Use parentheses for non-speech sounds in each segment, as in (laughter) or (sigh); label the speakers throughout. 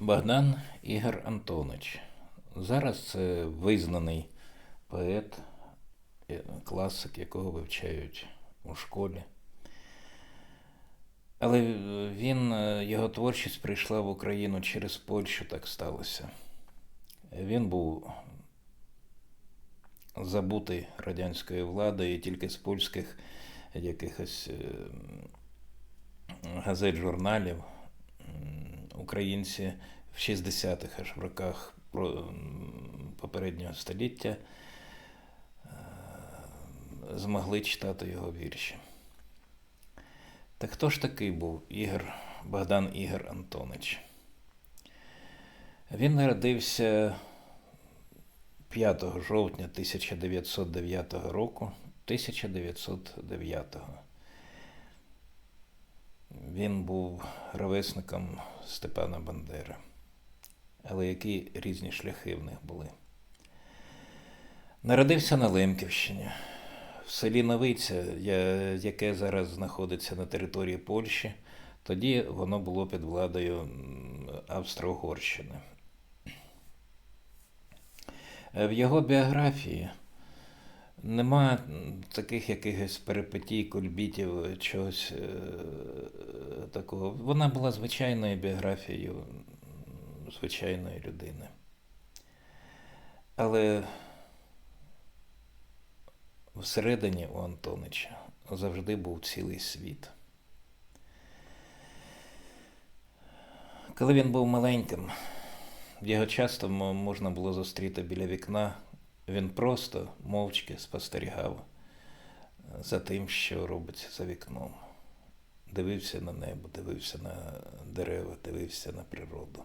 Speaker 1: Богдан Ігор Антонович. Зараз це визнаний поет, е, класик, якого вивчають у школі. Але він, е, його творчість прийшла в Україну через Польщу, так сталося. Він був забутий радянською владою і тільки з польських якихось е, газет, журналів українці в 60-х аж в роках попереднього століття е, змогли читати його вірші. Так хто ж такий був Ігор, Богдан Ігор Антонич? Він народився 5 жовтня 1909 року. 1909. Він був ровесником Степана Бандери. Але які різні шляхи в них були. Народився на Лемківщині, в селі Новиця, яке зараз знаходиться на території Польщі. Тоді воно було під владою Австро-Угорщини. Е, В його біографії нема таких якихось перипетій, кульбітів, чогось е, такого. Вона була звичайною біографією звичайної людини. Але всередині у Антонича завжди був цілий світ. Коли він був маленьким, його часто можна було зустріти біля вікна. Він просто мовчки спостерігав за тим, що робиться за вікном. Дивився на небо, дивився на дерева, дивився на природу.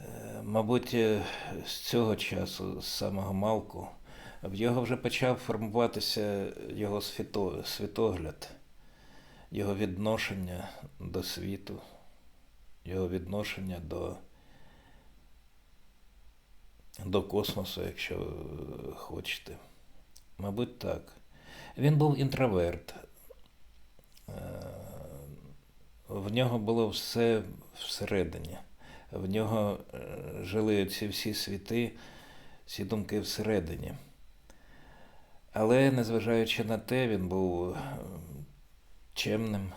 Speaker 1: Е, Мабуть, е, з цього часу, з самого малку, в його вже почав формуватися його світо- світогляд, його відношення до світу, його відношення до, до космосу, якщо е, хочете. Мабуть, так. Він був інтроверт. Е, В нього було все всередині. В нього е, жили ці всі світи, всі думки всередині. Але, незважаючи на те, він був чемним,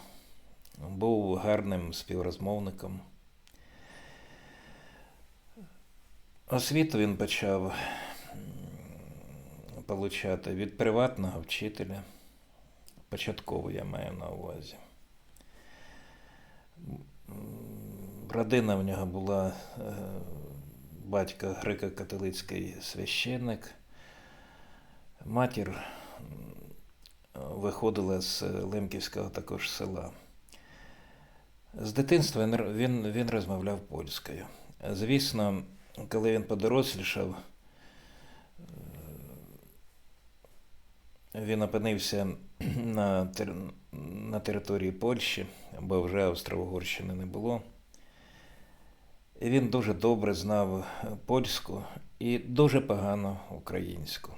Speaker 1: був гарним співрозмовником. Освіту він почав получати від приватного вчителя. Початково я маю на увазі. Родина в нього була е, батько греко-католицький священник. Матір виходила з Лемківського також села. З дитинства він, він, він розмовляв польською. Звісно, коли він подорослішав, е, він опинився (clears throat) на, тер- на території Польщі, бо вже Австро-Угорщини не було. І він дуже добре знав польську і дуже погано українську.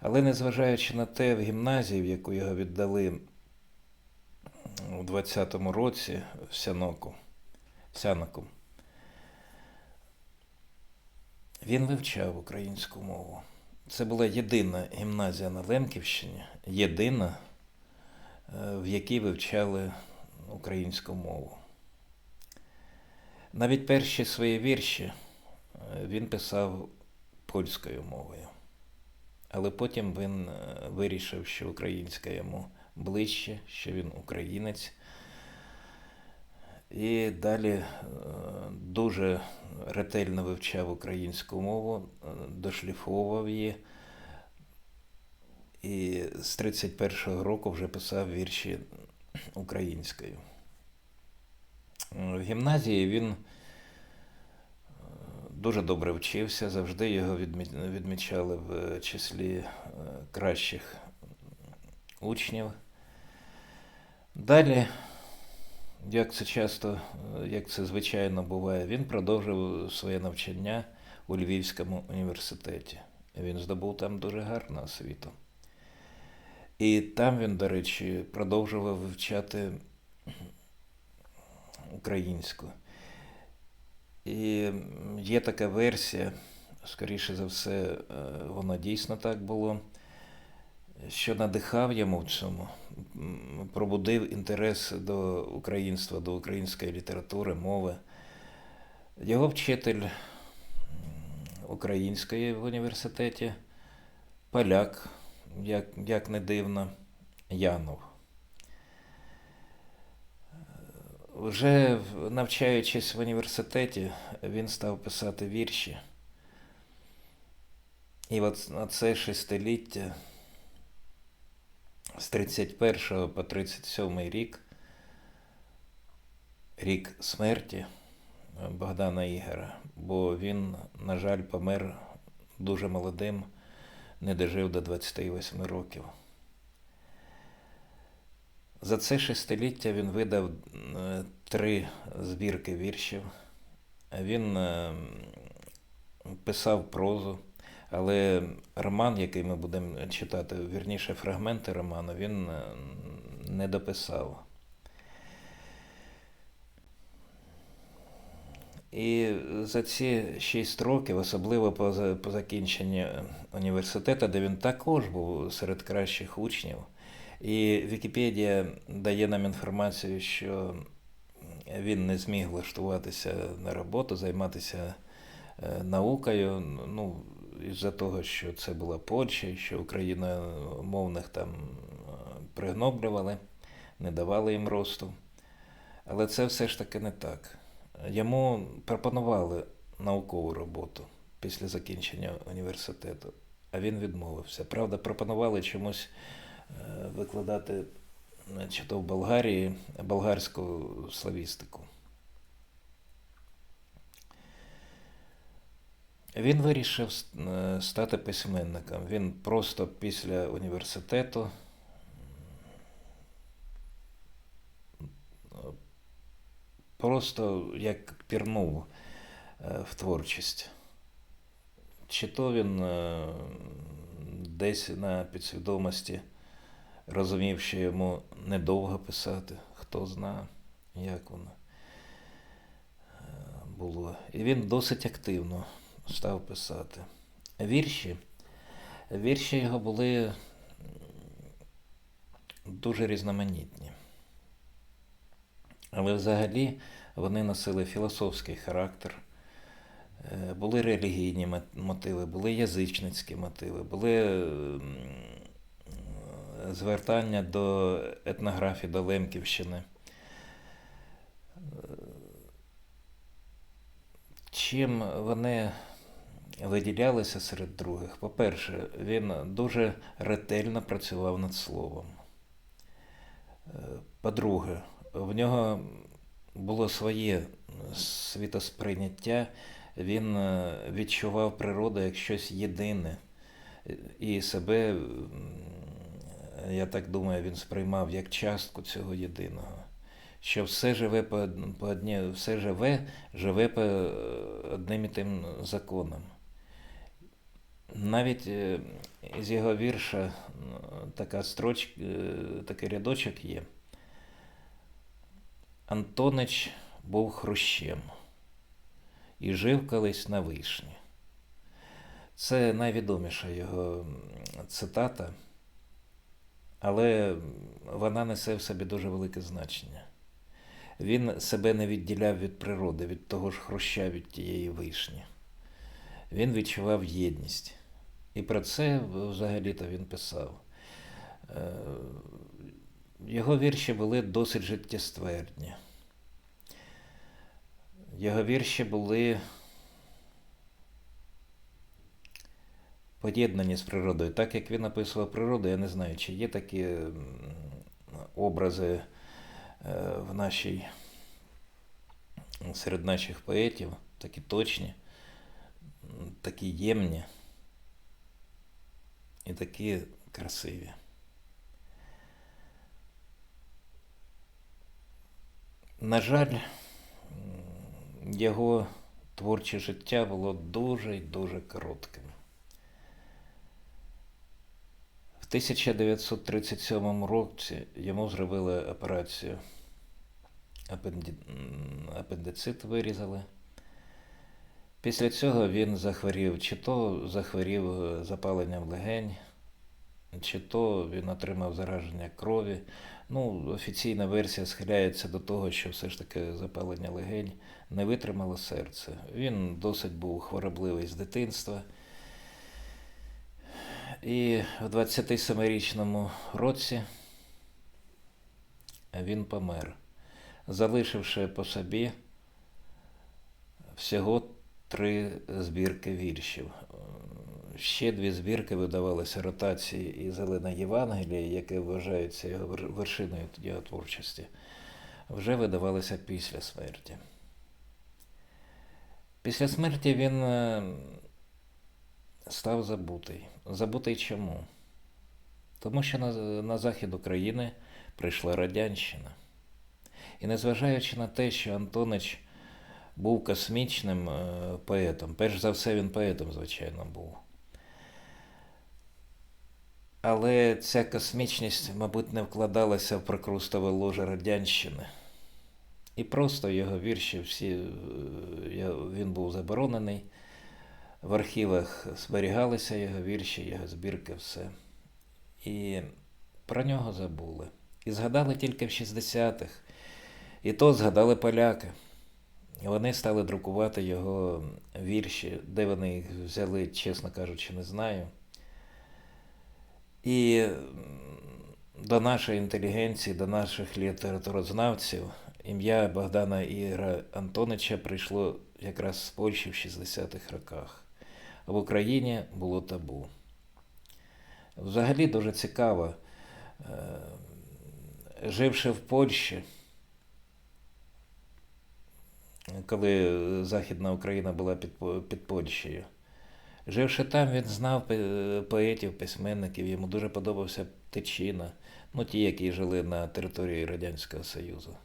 Speaker 1: Але незважаючи на те, в гімназії, в яку його віддали у 20-му році в Сяноку, Сяноку, він вивчав українську мову. Це була єдина гімназія на Лемківщині, єдина, е, в якій вивчали українську мову. Навіть перші свої вірші е, він писав польською мовою. Але потім він е, вирішив, що українська йому ближче, що він українець. І далі е, дуже ретельно вивчав українську мову, е, дошліфовував її. І з 31-го року вже писав вірші українською. В гімназії він е, дуже добре вчився, завжди його відмічали в числі е, кращих учнів. Далі, як це часто, е, як це звичайно буває, він продовжив своє навчання у Львівському університеті. Він здобув там дуже гарну освіту. І там він, до речі, продовжував вивчати українську. І є така версія, скоріше за все, е, воно дійсно так було, що надихав йому в цьому, пробудив інтерес до українства, до української літератури, мови. Його вчитель української в університеті, поляк, як, як не дивно, Янов. Вже навчаючись в університеті, він став писати вірші. І от на це шестиліття з 31 по 37 рік, рік смерті Богдана Ігора, бо він, на жаль, помер дуже молодим, не дожив до 28 років. За це шестиліття він видав е, три збірки віршів. Він е, писав прозу, але роман, який ми будемо читати, вірніше фрагменти роману, він е, не дописав. І за ці шість років, особливо по, закінченні університету, де він також був серед кращих учнів, і Вікіпедія дає нам інформацію, що він не зміг влаштуватися на роботу, займатися е, наукою. Ну, із-за того, що це була Польща, що україномовних там е, пригноблювали, не давали їм росту. Але це все ж таки не так. Йому пропонували наукову роботу після закінчення університету, а він відмовився. Правда, пропонували чомусь е, викладати е, чи то в Болгарії болгарську славістику. Він вирішив е, стати письменником. Він просто після університету просто як пірнув е, в творчість. Чи то він е, десь на підсвідомості розумів, що йому недовго писати, хто зна, як воно е, було. І він досить активно став писати. Вірші. Вірші його були дуже різноманітні. Але взагалі вони носили філософський характер. Е, Були релігійні мотиви, були язичницькі мотиви, були звертання до етнографії, до Лемківщини. Е, Чим вони виділялися серед других? По-перше, він дуже ретельно працював над словом. Е, По-друге, в нього було своє світосприйняття, він е, відчував природу як щось єдине. І себе, я так думаю, він сприймав як частку цього єдиного. Що все живе по, по одні, все живе, живе по е, одним і тим законам. Навіть е, із його вірша така строчка, такий рядочок є. Антонич був хрущем і жив колись на вишні. Це найвідоміша його цитата, але вона несе в собі дуже велике значення. Він себе не відділяв від природи, від того ж хруща, від тієї вишні. Він відчував єдність. І про це взагалі-то він писав. Е, Його вірші були досить життєствердні. Його вірші були поєднані з природою. Так як він описував природу, я не знаю, чи є такі образи е, в нашій, серед наших поетів, такі точні, такі ємні і такі красиві. На жаль, його творче життя було дуже й дуже коротким. В 1937 році йому зробили операцію апендицит вирізали. Після цього він захворів, чи то захворів е, запаленням легень, чи то він отримав зараження крові. Ну, офіційна версія схиляється до того, що все ж таки запалення легень не витримало серце. Він досить був хворобливий з дитинства. І в 27-річному році він помер, залишивши по собі всього три збірки віршів. Ще дві збірки видавалися ротації і Зелена Євангелія, яке вважається його вершиною його творчості, вже видавалися після смерті. Після смерті він е, став забутий. Забутий чому? Тому що на, на захід України прийшла Радянщина. І незважаючи на те, що Антонич був космічним е, поетом, перш за все він поетом, звичайно, був. Але ця космічність, мабуть, не вкладалася в прокрустове ложе Радянщини. І просто його вірші всі, е, він був заборонений. В архівах зберігалися його вірші, його збірки, все. І про нього забули. І згадали тільки в 60-х. І то згадали поляки. Вони стали друкувати його вірші, де вони їх взяли, чесно кажучи, не знаю. І до нашої інтелігенції, до наших літературознавців ім'я Богдана Ігора Антонича прийшло якраз з Польщі в 60-х роках. А в Україні було табу. Взагалі дуже цікаво, е, живши в Польщі, коли Західна Україна була під, під Польщею. Живши там, він знав поетів, письменників, йому дуже подобався Тичина, ну ті, які жили на території Радянського Союзу.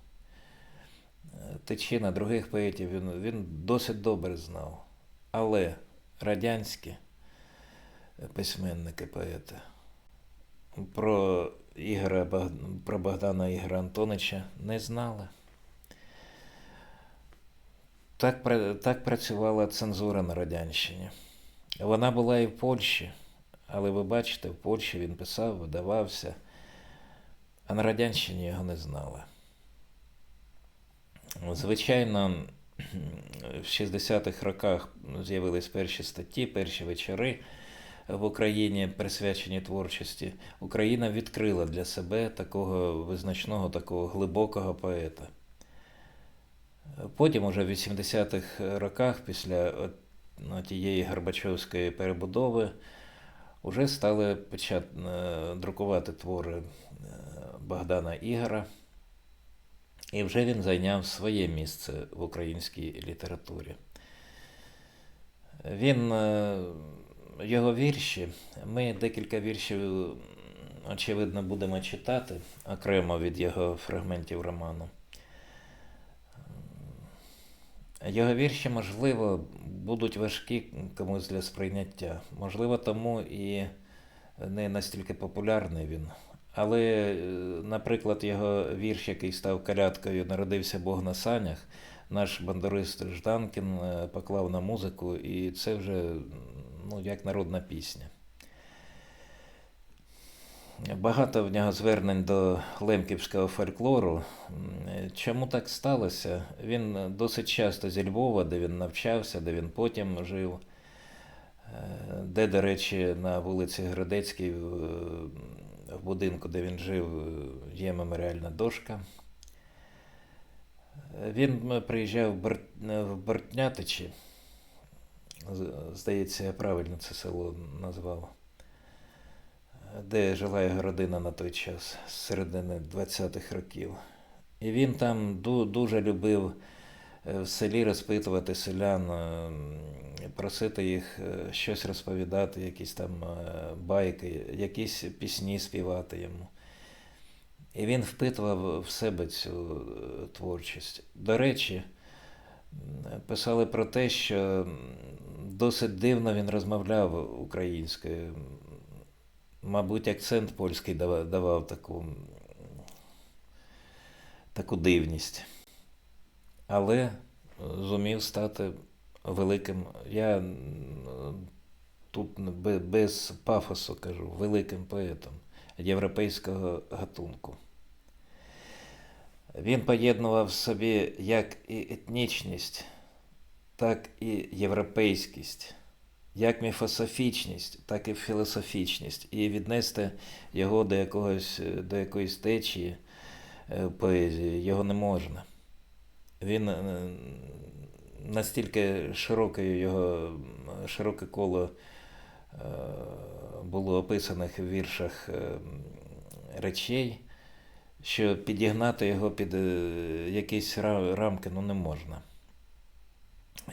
Speaker 1: Тичина, других поетів він, він досить добре знав. Але радянські письменники, поети про Ігоря Баг- про Богдана Ігора Антонича не знали. Так, так працювала цензура на Радянщині. Вона була і в Польщі, але ви бачите, в Польщі він писав, видавався, а на Радянщині його не знали. Звичайно, в 60-х роках з'явились перші статті, перші вечори в Україні, присвячені творчості. Україна відкрила для себе такого визначного, такого глибокого поета. Потім, уже в 80-х роках, після ну, тієї Горбачовської перебудови, вже стали печат... е, друкувати твори е, Богдана Ігора. І вже він зайняв своє місце в українській літературі. Він, е, його вірші, ми декілька віршів, очевидно, будемо читати окремо від його фрагментів роману. Його вірші, можливо, будуть важкі комусь для сприйняття. Можливо, тому і не настільки популярний він. Але, е, наприклад, його вірш, який став калядкою Народився Бог на санях, наш бандурист Жданкін е, поклав на музику, і це вже ну, як народна пісня. Багато в нього звернень до лемківського фольклору. Чому так сталося? Він досить часто зі Львова, де він навчався, де він потім жив, е, де, до речі, на вулиці Градецькій, в будинку, де він жив, є меморіальна дошка. Він приїжджав в Бортнятичі, здається, я правильно це село назвав де жила його родина на той час, з середини 20-х років. І він там дуже любив е, в селі розпитувати селян, е, просити їх е, щось розповідати, якісь там байки, якісь пісні співати йому. І він впитував в себе цю творчість. До речі, писали про те, що досить дивно він розмовляв українською. Мабуть, акцент польський давав, давав таку, таку дивність. але зумів стати великим. Я тут без пафосу кажу, великим поетом європейського гатунку. Він поєднував в собі як і етнічність, так і європейськість, як міфософічність, так і філософічність. І віднести його до, якогось, до якоїсь течії е, поезії його не можна. Він е, настільки широкою його широке коло е, було описаних в віршах речей, що підігнати його під якісь рамки ну, не можна.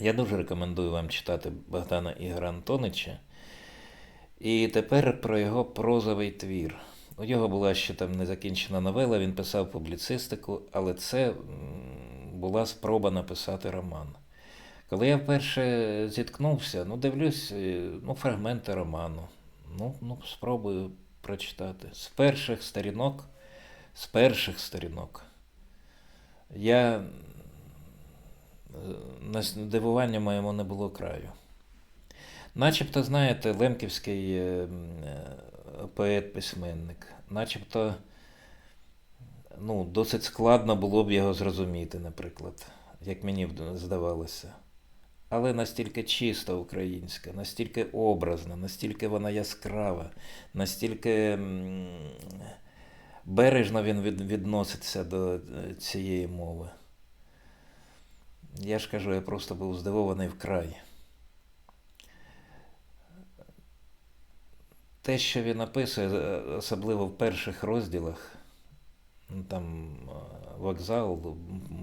Speaker 1: Я дуже рекомендую вам читати Богдана Ігора Антонича. І тепер про його прозовий твір. У нього була ще там незакінчена новела, він писав публіцистику, але це була спроба написати роман. Коли я вперше зіткнувся, ну дивлюсь, е, ну, фрагменти роману. Ну, ну, спробую прочитати. З перших сторінок, з перших сторінок. Я на здивування моєму не було краю. Начебто, знаєте, Лемківський е, е, поет-письменник, начебто, ну, досить складно було б його зрозуміти, наприклад, як мені здавалося. Але настільки чиста українська, настільки образна, настільки вона яскрава, настільки бережно він відноситься до е, цієї мови. Я ж кажу, я просто був здивований вкрай. Те, що він описує, е, особливо в перших розділах, ну, там е, вокзал,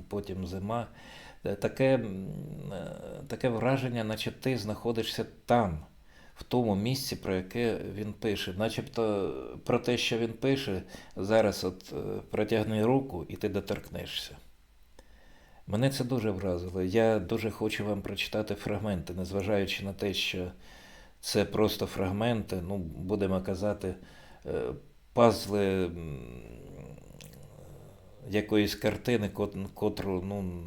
Speaker 1: потім зима, е, таке, таке враження, наче ти знаходишся там, в тому місці, про яке він пише. Начебто про те, що він пише, зараз от протягни руку і ти доторкнешся. Мене це дуже вразило. Я дуже хочу вам прочитати фрагменти, незважаючи на те, що це просто фрагменти, ну, будемо казати, е, пазли якоїсь картини, котру ну,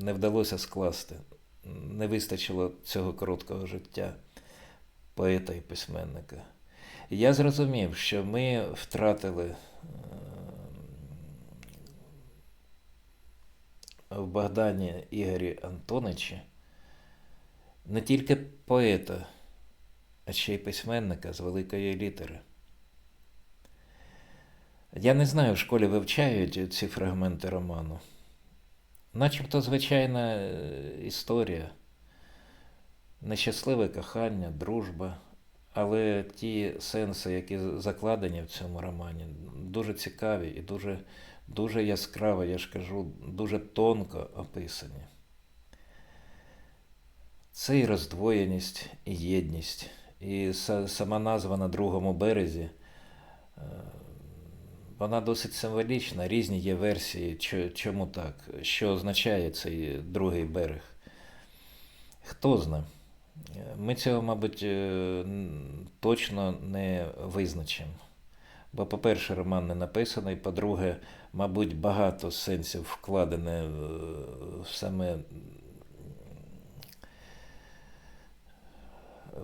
Speaker 1: не вдалося скласти. Не вистачило цього короткого життя поета і письменника. Я зрозумів, що ми втратили в Богдані Ігорі Антоничі не тільки поета, а ще й письменника з великої літери. Я не знаю, в школі вивчають ці фрагменти роману. Начебто звичайна історія, нещасливе кохання, дружба, але ті сенси, які закладені в цьому романі, дуже цікаві і дуже, дуже яскраво, я ж кажу, дуже тонко описані. Це і роздвоєність, і єдність, і сама назва на другому березі. е, Вона досить символічна, різні є версії, чому так, що означає цей другий берег. Хто зна. Ми цього, мабуть, е, точно не визначимо. Бо, по-перше, роман не написаний, по-друге, мабуть, багато сенсів вкладене в в саме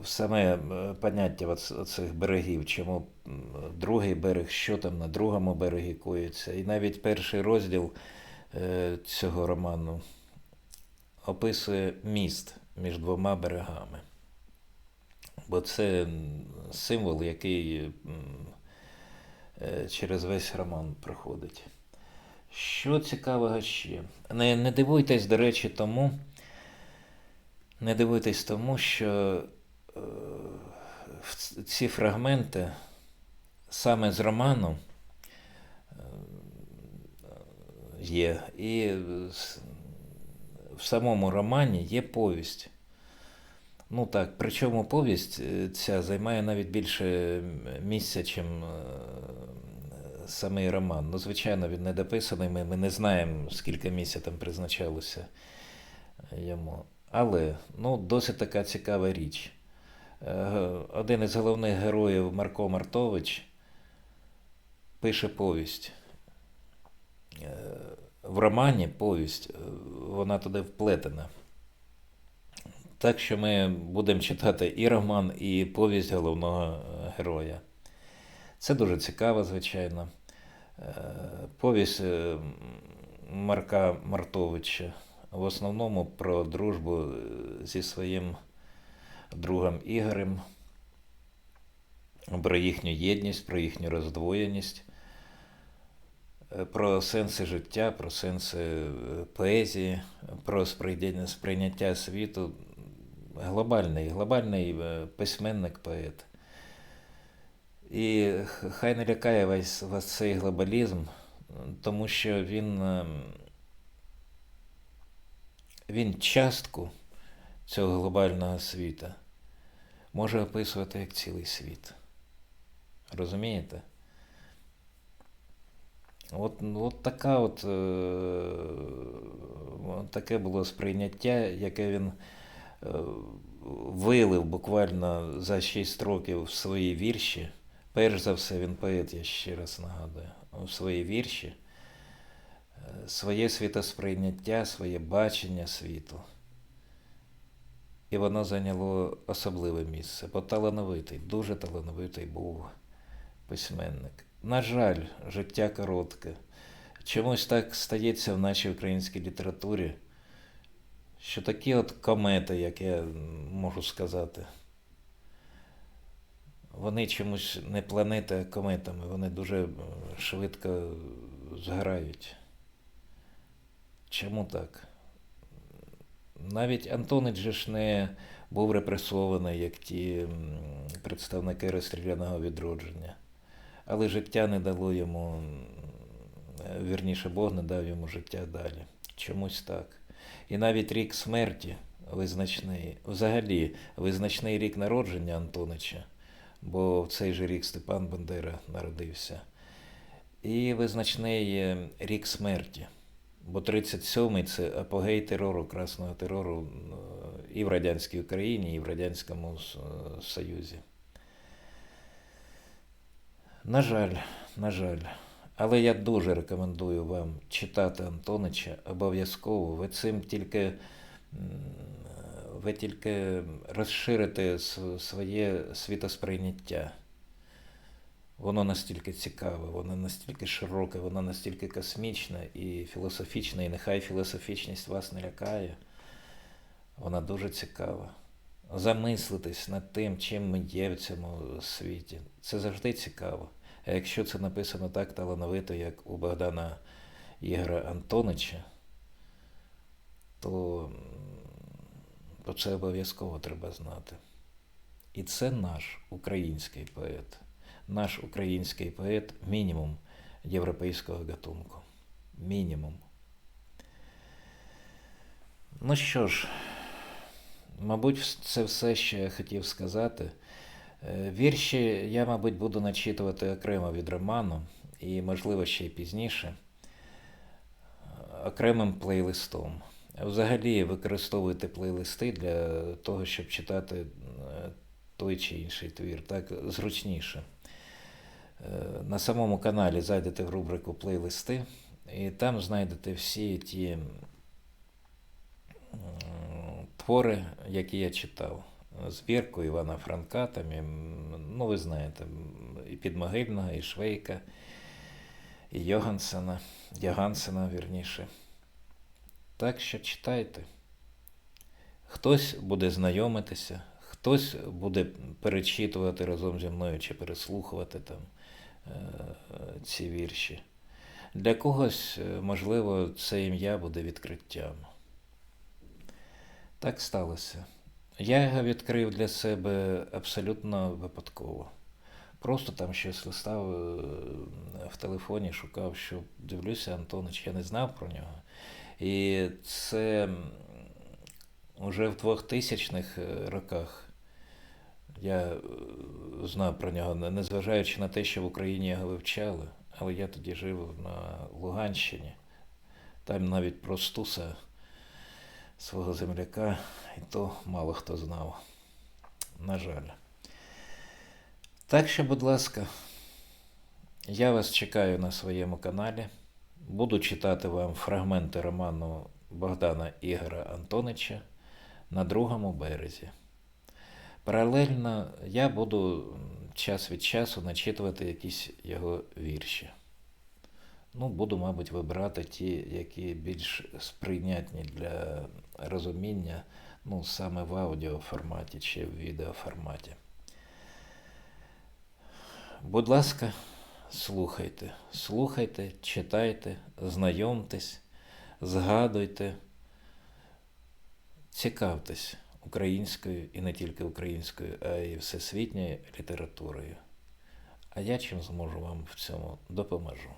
Speaker 1: в саме е, поняття оцих берегів, чому другий берег, що там на другому берегі коїться. І навіть перший розділ е, цього роману описує міст між двома берегами. Бо це символ, який е, через весь роман проходить. Що цікавого ще? Не, не дивуйтесь, до речі, тому, не дивуйтесь тому, що е, ці фрагменти саме з роману е, є, і в самому романі є повість. Ну так, причому повість е, ця займає навіть більше місця, чим е, самий роман. Ну, звичайно, він не дописаний, ми, ми не знаємо, скільки місця там призначалося йому. Але ну, досить така цікава річ. Е, Один із головних героїв Марко Мартович пише повість. Е, В романі повість, е, вона туди вплетена. Так що ми будемо читати і роман, і повість головного героя. Це дуже цікаво, звичайно. Повість е, Марка Мартовича в основному про дружбу е, зі своїм другом Ігорем, про їхню єдність, про їхню роздвоєність, е, про сенси життя, про сенси поезії, про сприйняття, світу. Глобальний, глобальний е, письменник, поет. І хай не лякає вас, вас цей глобалізм, тому що він, ем, він частку цього глобального світа може описувати як цілий світ. Розумієте? От, от така от, е, от таке було сприйняття, яке він е, вилив буквально за 6 років в свої вірші. Перш за все, він поет, я ще раз нагадую, у свої вірші, е, своє світосприйняття, своє бачення світу. І воно зайняло особливе місце, бо талановитий, дуже талановитий був письменник. На жаль, життя коротке. Чомусь так стається в нашій українській літературі, що такі от комети, як я можу сказати, вони чомусь не планети, а кометами, вони дуже е, швидко згорають. Чому так? Навіть Антонич же ж не був репресований, як ті представники розстріляного відродження. Але життя не дало йому, вірніше, Бог не дав йому життя далі. Чомусь так. І навіть рік смерті визначний, взагалі визначний рік народження Антонича, бо в цей же рік Степан Бандера народився. І визначний е, рік смерті. Бо 37-й це апогей терору, красного терору і в радянській Україні, і в Радянському е, Союзі. На жаль, на жаль. Але я дуже рекомендую вам читати Антонича обов'язково. Ви цим тільки, ви тільки розширите своє світосприйняття. Воно настільки цікаве, воно настільки широке, воно настільки космічне і філософічне, і нехай філософічність вас не лякає. Вона дуже цікава. Замислитись над тим, чим ми є в цьому світі. Це завжди цікаво. А якщо це написано так талановито, як у Богдана Ігора Антонича, то, то це обов'язково треба знати. І це наш український поет. Наш український поет мінімум європейського гатунку. Мінімум. Ну що ж, мабуть, це все, що я хотів сказати. Е, Вірші я, мабуть, буду начитувати окремо від роману, і, можливо, ще й пізніше, е, окремим плейлистом. Взагалі використовуйте плейлисти для того, щоб читати е, той чи інший твір, так зручніше. Е, На самому каналі зайдете в рубрику плейлисти, і там знайдете всі ті твори, які я читав. Збірку Івана Франка, там, і, ну ви знаєте, і Підмогильного, і Швейка, і Йогансена, Йогансена, вірніше. Так що читайте. Хтось буде знайомитися, хтось буде перечитувати разом зі мною чи переслухувати там е, ці вірші. Для когось, е, можливо, це ім'я буде відкриттям. Так сталося. Я його відкрив для себе абсолютно випадково. Просто там щось листав е, в телефоні, шукав, що дивлюся, Антонич, я не знав про нього. І це м, уже в 2000-х е, роках я е, знав про нього, незважаючи на те, що в Україні його вивчали, але я тоді жив на Луганщині. Там навіть про Стуса, свого земляка, і то мало хто знав. На жаль. Так що, будь ласка, я вас чекаю на своєму каналі. Буду читати вам фрагменти роману Богдана Ігора Антонича на другому березі. Паралельно я буду час від часу начитувати якісь його вірші. Ну, буду, мабуть, вибирати ті, які більш сприйнятні для розуміння, ну, саме в аудіоформаті чи в відеоформаті. Будь ласка, слухайте, слухайте, читайте, знайомтесь, згадуйте, цікавтесь українською і не тільки українською, а й всесвітньою літературою. А я чим зможу вам в цьому допоможу.